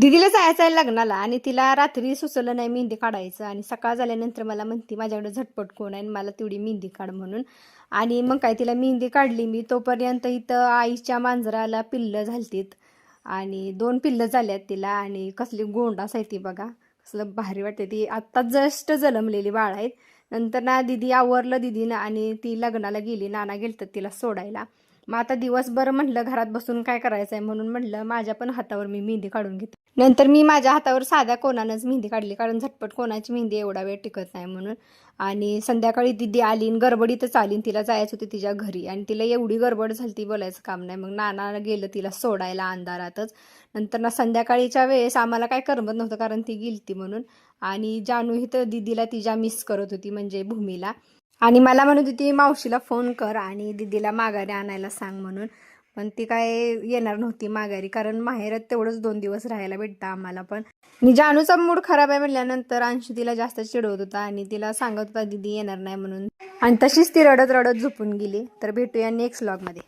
दिदीला जायचं आहे लग्नाला आणि तिला रात्री सुचलं नाही मेहंदी काढायचं आणि सकाळ झाल्यानंतर मला म्हणते माझ्याकडे झटपट कोण आहे आणि मला तेवढी मेहंदी काढ म्हणून. आणि मग काय तिला मेहंदी काढली मी. तोपर्यंत इथं आईच्या मांजराला पिल्लं झालतीत आणि दोन पिल्लं झाल्यात तिला आणि कसली गोंडास आहे ती बघा. कसलं भारी वाटते ती. आत्ता जस्ट जन्मलेली बाळ आहेत. नंतर ना दिदी आवरलं दिदीनं आणि ती लग्नाला गेली. नाना गेलतात तिला सोडायला. मग आता दिवसभर म्हटलं घरात बसून काय करायचं आहे म्हणून म्हटलं माझ्या पण हातावर मी मेहंदी काढून घेते. नंतर मी माझ्या हातावर साध्या कोणानंच मेहंदी काढली कारण झटपट कोणाची मेहंदी एवढा वेळ टिकत नाही म्हणून. आणि संध्याकाळी दिदी आली गडबडीतच आली तिला जायचं होती तिच्या घरी. आणि तिला एवढी गडबड झाली ती बोलायचं काम नाही. मग नाना गेलं तिला सोडायला अंधारातच. नंतर ना संध्याकाळीच्या वेळेस आम्हाला काय करमत नव्हतं कारण ती गेलती म्हणून. आणि जानू ही तर दिदीला तिच्या मिस करत होती म्हणजे भूमीला. आणि मला म्हणत होती मावशीला फोन कर आणि दिदीला माघारी आणायला सांग म्हणून. पण ती काय येणार नव्हती माघारी कारण माहेरात तेवढंच दोन दिवस राहायला भेटतं आम्हाला पण. आणि जानूचा मूड खराब आहे म्हटल्यानंतर अंशी तिला जास्त चिडवत होता आणि तिला सांगत होता दिदी येणार नाही म्हणून. आणि तशीच ती रडत रडत झोपून गेली. तर भेटूया नेक्स्ट लॉगमध्ये